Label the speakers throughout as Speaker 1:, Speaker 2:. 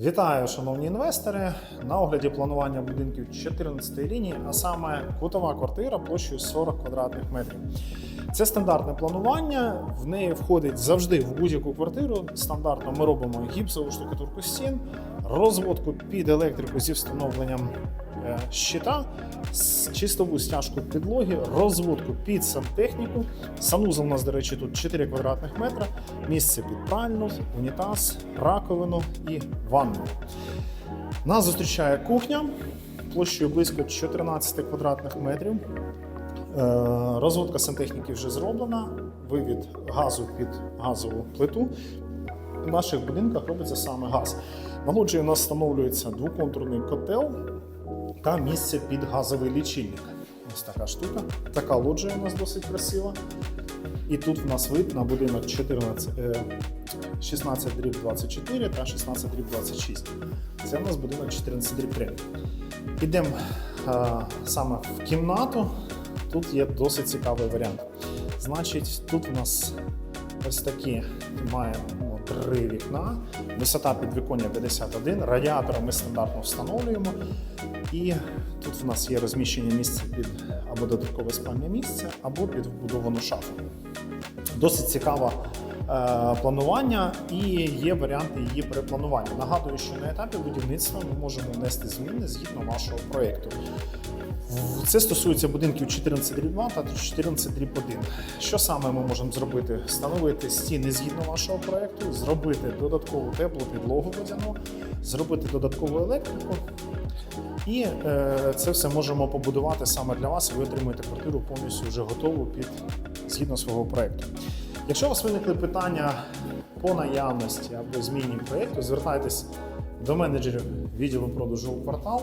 Speaker 1: Вітаю, шановні інвестори! На огляді планування будинків 14 лінії, а саме кутова квартира площею 40 квадратних метрів. Це стандартне планування. В неї входить завжди в будь-яку квартиру. Стандартно ми робимо гіпсову штукатурку стін, розводку під електрику зі встановленням е, щита, чистову стяжку підлоги, розводку під сантехніку. Санузел у нас, до речі, тут 4 квадратних метра, місце під пральну, унітаз, раковину і ванну. Нас зустрічає кухня площею близько 14 квадратних метрів. Е, Розводка сантехніки вже зроблена, вивід газу під газову плиту. В наших будинках робиться саме газ. На лоджії у нас встановлюється двоконтурний котел та місце під газовий лічильник. Ось така штука. Така лоджія у нас досить красива. І тут в нас вид на будинок 14, е, 16 дріб 24 та 16 дріб 26. Це у нас будинок 14 дріб 3. Ідемо е, саме в кімнату. Тут є досить цікавий варіант. Значить, тут у нас ось такі маємо три вікна, висота підвіконня 51, радіатор ми стандартно встановлюємо. І тут в нас є розміщення місця під або додаткове спальне місце, або під вбудовану шафу. Досить цікаве планування і є варіанти її перепланування. Нагадую, що на етапі будівництва ми можемо внести зміни згідно вашого проєкту. Це стосується будинків 14 дріб 2 та 14 дріб 1. Що саме ми можемо зробити? Встановити стіни згідно вашого проєкту, зробити додаткову теплу підлогу водяну, зробити додаткову електрику. І е, це все можемо побудувати саме для вас, ви отримуєте квартиру повністю вже готову під згідно свого проєкту. Якщо у вас виникли питання по наявності або зміні проєкту, звертайтесь до менеджерів відділу продажу у квартал,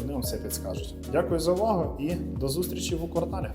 Speaker 1: вони вам все підскажуть. Дякую за увагу і до зустрічі в кварталі.